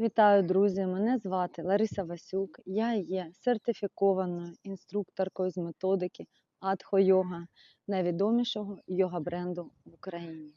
Вітаю, друзі! Мене звати Лариса Васюк. Я є сертифікованою інструкторкою з методики Адхо-йога, найвідомішого йога-бренду в Україні.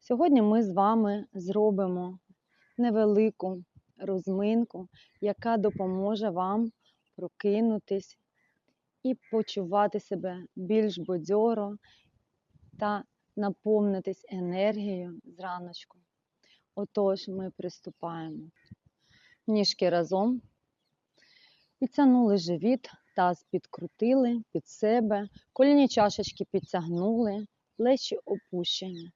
Сьогодні ми з вами зробимо невелику розминку, яка допоможе вам прокинутись і почувати себе більш бадьоро та наповнитись енергією зраночку. Отож, ми приступаємо. Ніжки разом. Підтягнули живіт, таз підкрутили під себе, коліні чашечки підтягнули, плечі опущені.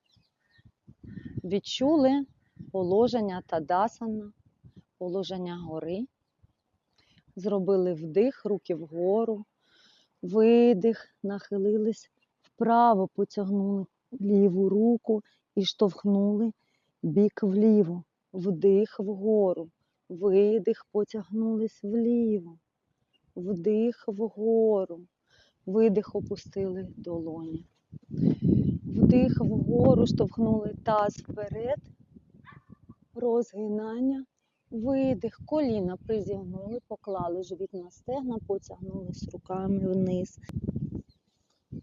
Відчули положення тадасана, положення гори. Зробили вдих, руки вгору, видих, нахилились вправо, потягнули ліву руку і штовхнули бік вліво, вдих вгору, видих, потягнулись вліво, вдих вгору, видих опустили долоні. Вдих вгору, штовхнули таз вперед, розгинання, видих, коліна призігнули, поклали живіт на стегна, потягнулись руками вниз.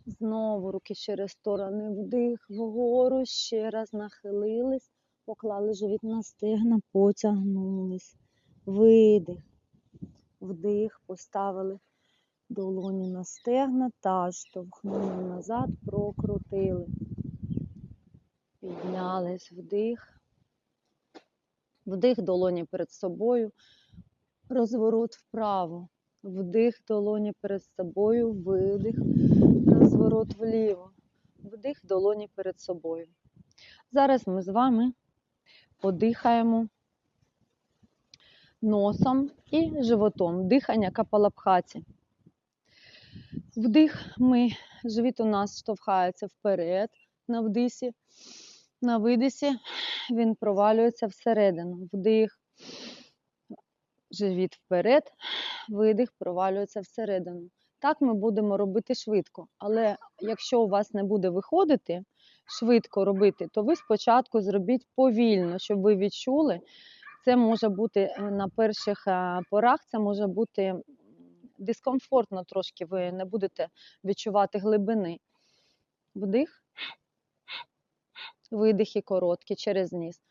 Знову руки через сторони, вдих вгору, ще раз нахилились, поклали живіт на стегна, потягнулись. Видих. Вдих, поставили долоні на стегна, таз штовхнули назад, прокрутили. Піднялись вдих. Вдих долоні перед собою, розворот вправо. Вдих долоні перед собою, видих, розворот вліво. Вдих долоні перед собою. Зараз ми з вами подихаємо носом і животом. Дихання капалабхаті. Вдих ми, живіт у нас штовхається вперед на вдисі. На видисі він провалюється всередину. Вдих, живіт вперед, видих, провалюється всередину. Так ми будемо робити швидко. Але якщо у вас не буде виходити швидко робити, то ви спочатку зробіть повільно, щоб ви відчули. Це може бути е, на перших е, порах, це може бути дискомфортно трошки, ви не будете відчувати глибини. Вдих, видихи короткі через ніс.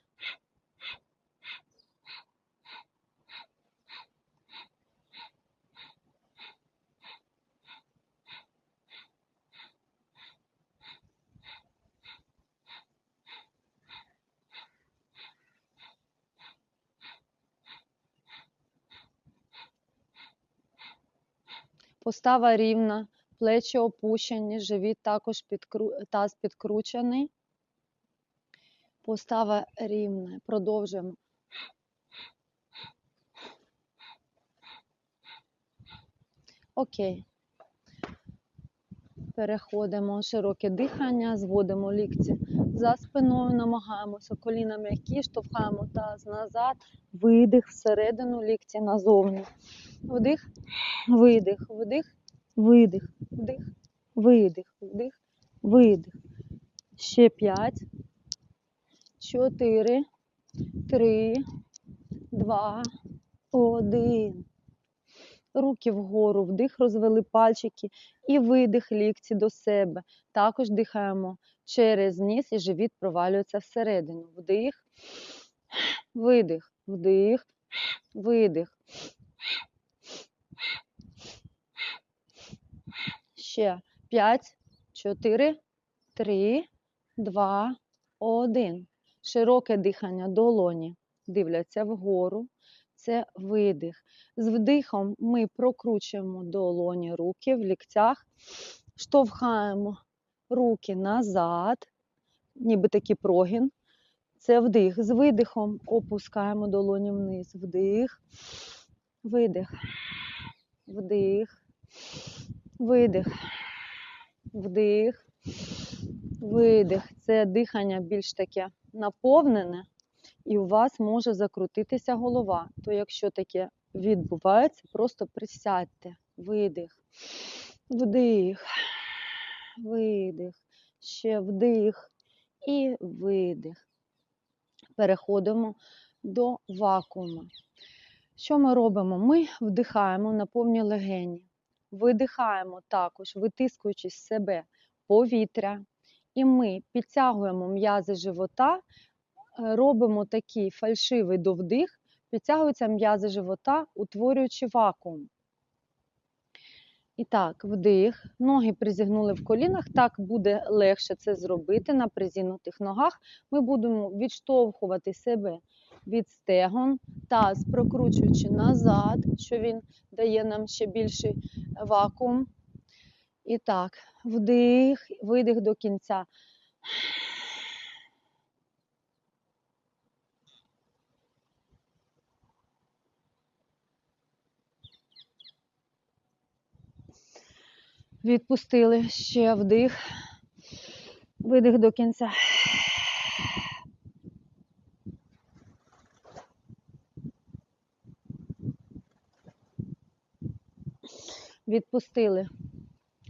Постава рівна, плечі опущені, живіт також підкру... таз підкручений. Постава рівна. Продовжуємо. Окей. Переходимо широке дихання, зводимо лікті за спиною, намагаємося коліна м'які, штовхаємо таз назад, видих всередину, лікті назовні. Вдих, видих, вдих, видих, вдих, видих, вдих, видих. Ще п'ять, чотири, три, два, один. Руки вгору, вдих, розвели пальчики і видих лікті до себе. Також дихаємо через ніс і живіт провалюється всередину. Вдих, видих, вдих, видих. Ще 5, 4, 3, 2, 1. Широке дихання долоні дивляться вгору. Це видих. З вдихом ми прокручуємо долоні руки в ліктях, штовхаємо руки назад, ніби такий прогін. Це вдих. З видихом опускаємо долоні вниз. Вдих, видих, вдих, видих, вдих, видих. Це дихання більш таке наповнене, і у вас може закрутитися голова. То якщо таке відбувається, просто присядьте. Видих, вдих, видих, ще вдих і видих. Переходимо до вакуума. Що ми робимо? Ми вдихаємо на повні легені, видихаємо також, витискуючи з себе повітря, і ми підтягуємо м'язи живота, е, робимо такий фальшивий довдих, підтягуються м'язи живота, утворюючи вакуум. І так, вдих, ноги призігнули в колінах, так буде легше це зробити на призігнутих ногах. Ми будемо відштовхувати себе від стегон, таз прокручуючи назад, що він дає нам ще більший вакуум. І так, вдих, видих до кінця. Відпустили ще вдих, видих до кінця. Відпустили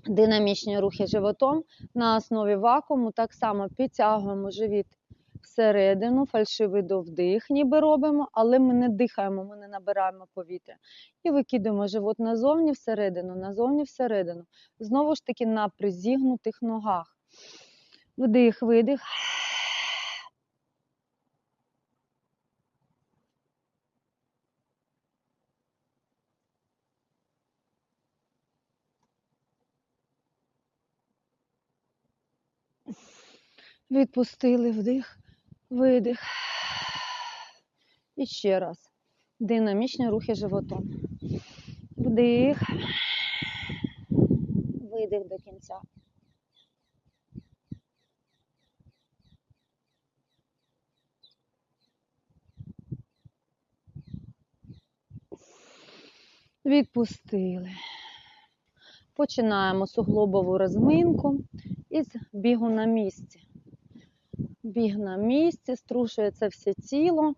динамічні рухи животом на основі вакууму. Так само підтягуємо живіт всередину, фальшивий довдих, ніби робимо, але ми не дихаємо, ми не набираємо повітря. І викидаємо живот назовні всередину, назовні всередину. Знову ж таки на призігнутих ногах. Вдих, видих. Відпустили вдих, видих. І ще раз. Динамічні рухи животом. Вдих. Видих до кінця. Відпустили. Починаємо суглобову розминку із бігу на місці. Біг на місці, струшується все тіло.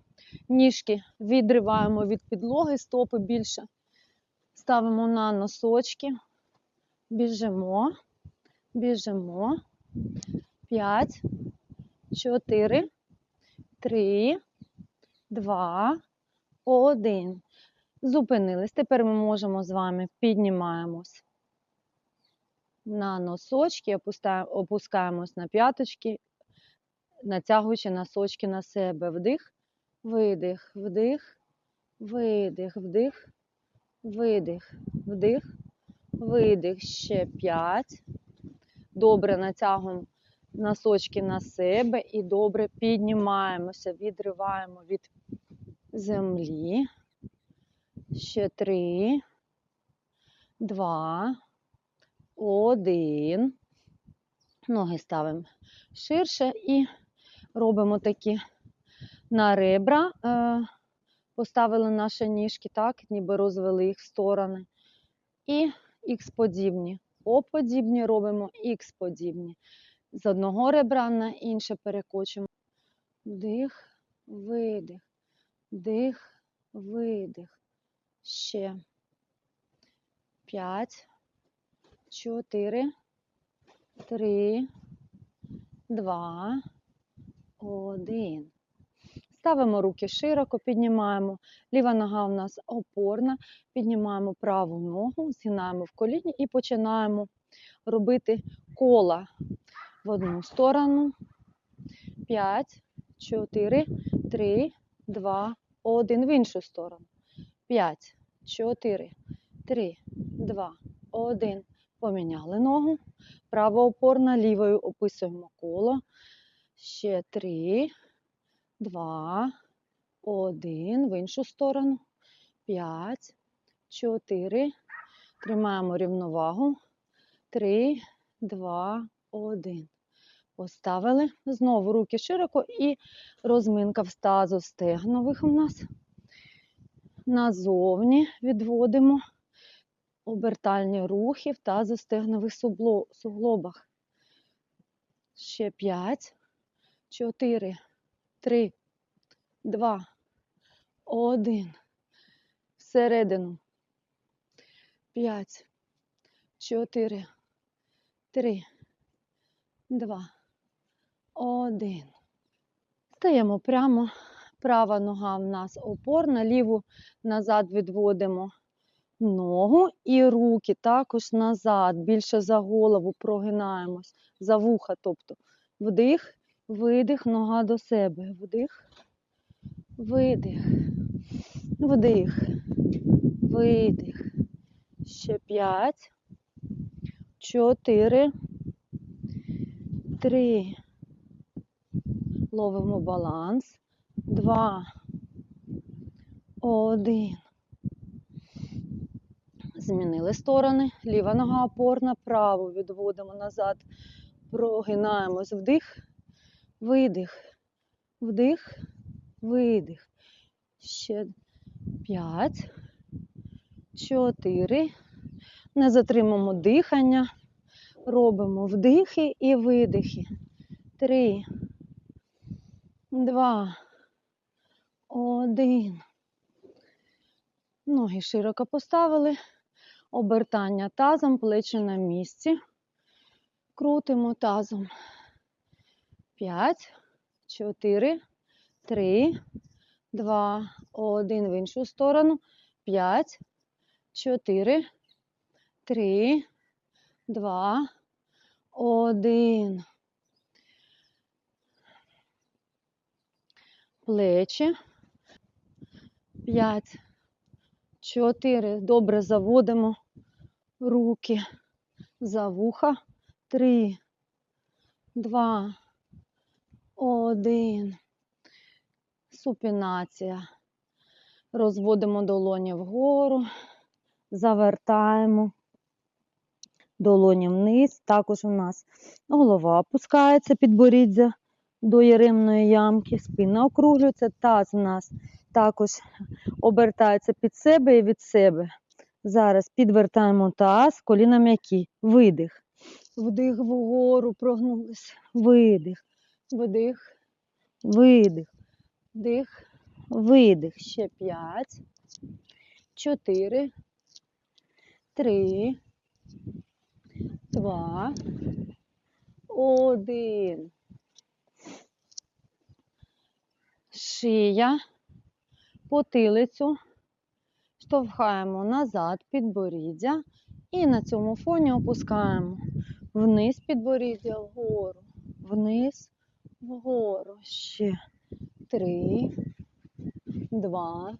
Ніжки відриваємо від підлоги, стопи більше. Ставимо на носочки. Біжимо, біжимо. П'ять, чотири, три, два, один. Зупинились. Тепер ми можемо з вами піднімаємось на носочки, опускаємось на п'яточки, натягуючи носочки на себе. Вдих, видих, вдих, видих, вдих, видих, вдих, видих. Ще п'ять. Добре натягуємо носочки на себе і добре піднімаємося, відриваємо від землі. Ще три, два, один. Ноги ставимо ширше і робимо такі на ребра. Е, Поставили наші ніжки, так, ніби розвели їх в сторони. І х-подібні. О-подібні робимо х-подібні. З одного ребра на інше перекочимо. Вдих, видих, вдих, видих. Ще. П'ять, чотири, три, два, один. Ставимо руки широко, піднімаємо. Ліва нога у нас опорна, піднімаємо праву ногу, згинаємо в коліні і починаємо робити кола в одну сторону. 5, 4, 3, 2, 1. В іншу сторону. 5, 4, 3, 2, 1. Поміняли ногу. Права опорна, лівою описуємо коло. Ще 3, 2, 1. В іншу сторону. 5, 4. Тримаємо рівновагу. 3, 2, 1. Поставили. Знову руки широко і розминка в стазу стегнових у нас. Назовні відводимо обертальні рухи в тазостегнових суглобах. Ще 5, 4, 3, 2, 1. Всередину. 5, 4, 3, 2, 1. Стаємо прямо, Права нога в нас опорна, ліву назад відводимо ногу і руки також назад, більше за голову прогинаємось, за вуха. Тобто вдих, видих, нога до себе. Вдих, видих, вдих, видих. Ще п'ять, чотири, три. Ловимо баланс. Два. Один. Змінили сторони. Ліва нога опорна, праву відводимо назад. Прогинаємось. Вдих, видих. Вдих, видих. Ще п'ять. Чотири. Не затримуємо дихання. Робимо вдихи і видихи. Три. Два. Один. Ноги широко поставили. Обертання тазом, плечі на місці. Крутимо тазом. П'ять, чотири, три, два, один. В іншу сторону. П'ять, чотири, три, два, один. Плечі. П'ять, чотири. Добре заводимо руки за вуха. Три, два, один. Супінація. Розводимо долоні вгору, завертаємо долоні вниз. Також у нас голова опускається підборіддя до яремної ямки, спина округлюється, таз у нас також обертається під себе і від себе. Зараз підвертаємо таз, коліна м'які. Видих. Вдих вгору, прогнулись. Видих. Вдих. Видих. Вдих. Видих. Ще п'ять. Чотири. Три. Два. Один. Шия. Потилицю штовхаємо назад підборіддя і на цьому фоні опускаємо вниз підборіддя, вгору, вниз, вгору. Ще три, два,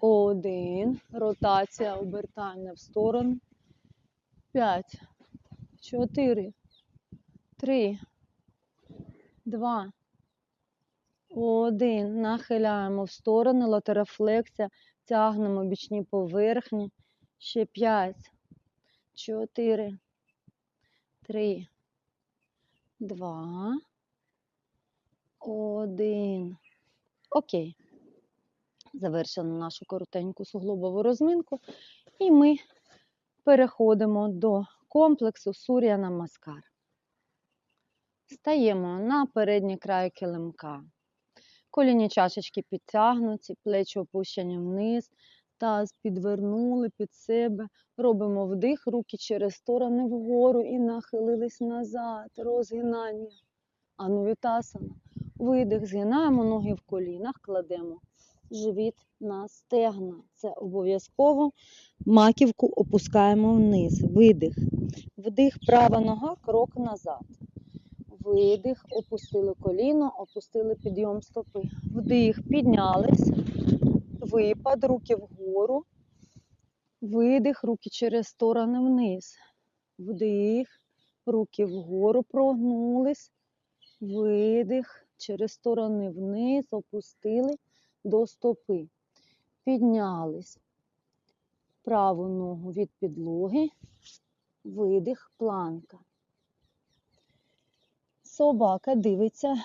один. Ротація, обертання в сторону. П'ять, чотири, три, два, один. Нахиляємо в сторони, латерофлексія. Тягнемо бічні поверхні. Ще п'ять, чотири, три, два, один. Окей. Завершено нашу коротеньку суглобову розминку. І ми переходимо до комплексу Сур'я Намаскар. Стаємо на передній край килимка. Коліні чашечки підтягнуті, плечі опущені вниз, таз підвернули під себе. Робимо вдих, руки через сторони вгору і нахилились назад. Розгинання. Анувітасана. Видих, згинаємо ноги в колінах, кладемо живіт на стегна. Це обов'язково. Маківку опускаємо вниз. Видих. Вдих, права нога, крок назад. Видих, опустили коліно, опустили підйом стопи. Вдих, піднялись. Випад, руки вгору. Видих, руки через сторони вниз. Вдих, руки вгору прогнулись. Видих, через сторони вниз, опустили до стопи. Піднялись. Праву ногу від підлоги. Видих, планка. Собака дивиться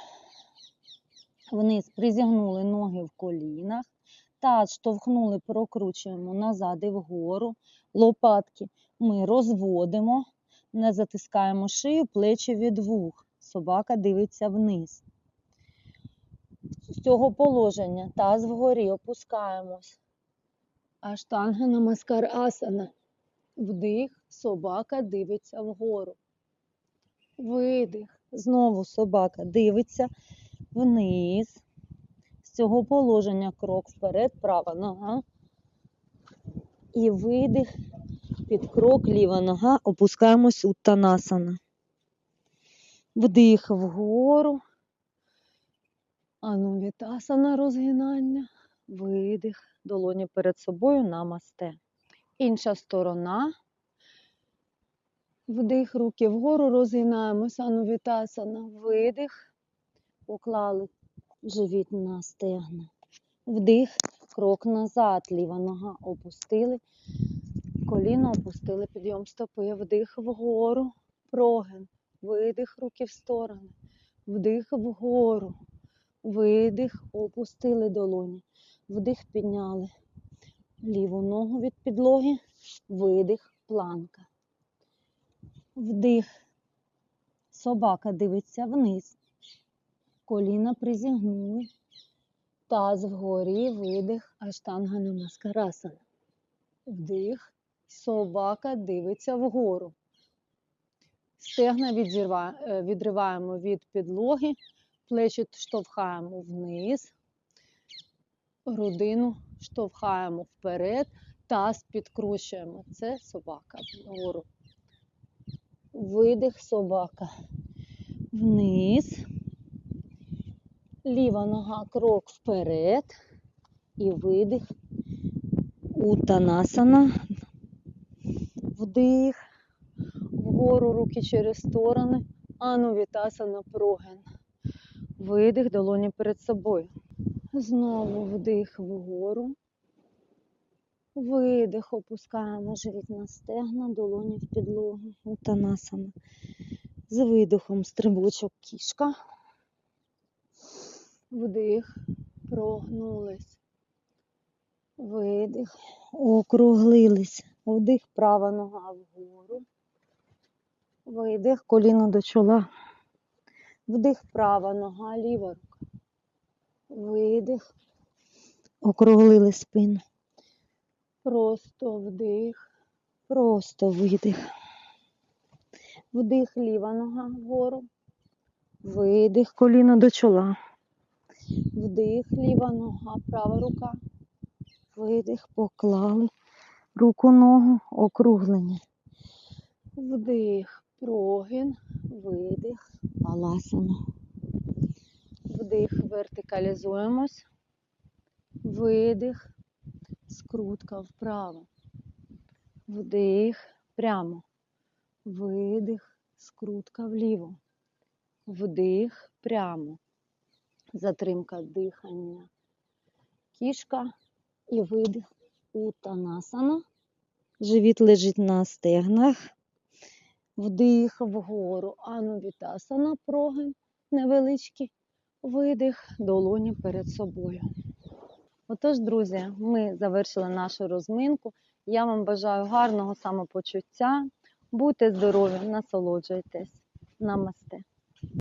вниз, призігнули ноги в колінах, таз штовхнули, прокручуємо назад і вгору. Лопатки ми розводимо, не затискаємо шию, плечі від вух. Собака дивиться вниз. З цього положення таз вгорі опускаємось. Аштанга намаскар асана. Вдих, собака дивиться вгору. Видих. Знову собака дивиться вниз. З цього положення. Крок вперед, права нога. І видих. Під крок, ліва нога. Опускаємось у танасана. Вдих вгору. Анувітасана розгинання. Видих. Долоні перед собою. Намасте. Інша сторона. Вдих, руки вгору, розгинаємося, анувітасана, видих, поклали живіт на стегна. Вдих, крок назад, ліва нога опустили, коліно опустили, підйом стопи, вдих вгору, прогин, видих, руки в сторони, вдих вгору, видих, опустили долоні, вдих підняли ліву ногу від підлоги, видих, планка. Вдих. Собака дивиться вниз. Коліна призігнули. Таз вгорі, видих, аштанга намаскарасана. Вдих. Собака дивиться вгору. Стегна е, відриваємо від підлоги, плечі штовхаємо вниз, грудину штовхаємо вперед, таз підкручуємо. Це собака вгору. Видих собака. Вниз. Ліва нога крок вперед. І видих. Утанасана. Вдих. Вгору руки через сторони. Анувітасана проген. Видих, долоні перед собою. Знову вдих вгору. Видих, опускаємо живіт на стегна, долоні в підлогу, утанасана. З видихом стрибочок кішка. Вдих, прогнулись. Видих, округлились. Вдих, права нога вгору. Видих, коліно до чола. Вдих, права нога, ліва рука. Видих, округлили спину. Просто вдих, просто видих. Вдих, ліва нога вгору. Видих, коліно до чола. Вдих, ліва нога, права рука. Видих, поклали. Руку, ногу, округлення. Вдих, прогин, видих, паласана. Вдих, вертикалізуємось. Видих, скрутка вправо. Вдих, прямо. Видих, скрутка вліво. Вдих, прямо. Затримка дихання. Кішка і видих утанасана. Живіт лежить на стегнах. Вдих вгору. Анувітасана, прогин невеличкий. Видих, долоні перед собою. Отож, друзі, ми завершили нашу розминку. Я вам бажаю гарного самопочуття. Будьте здорові, насолоджуйтесь. Намасте.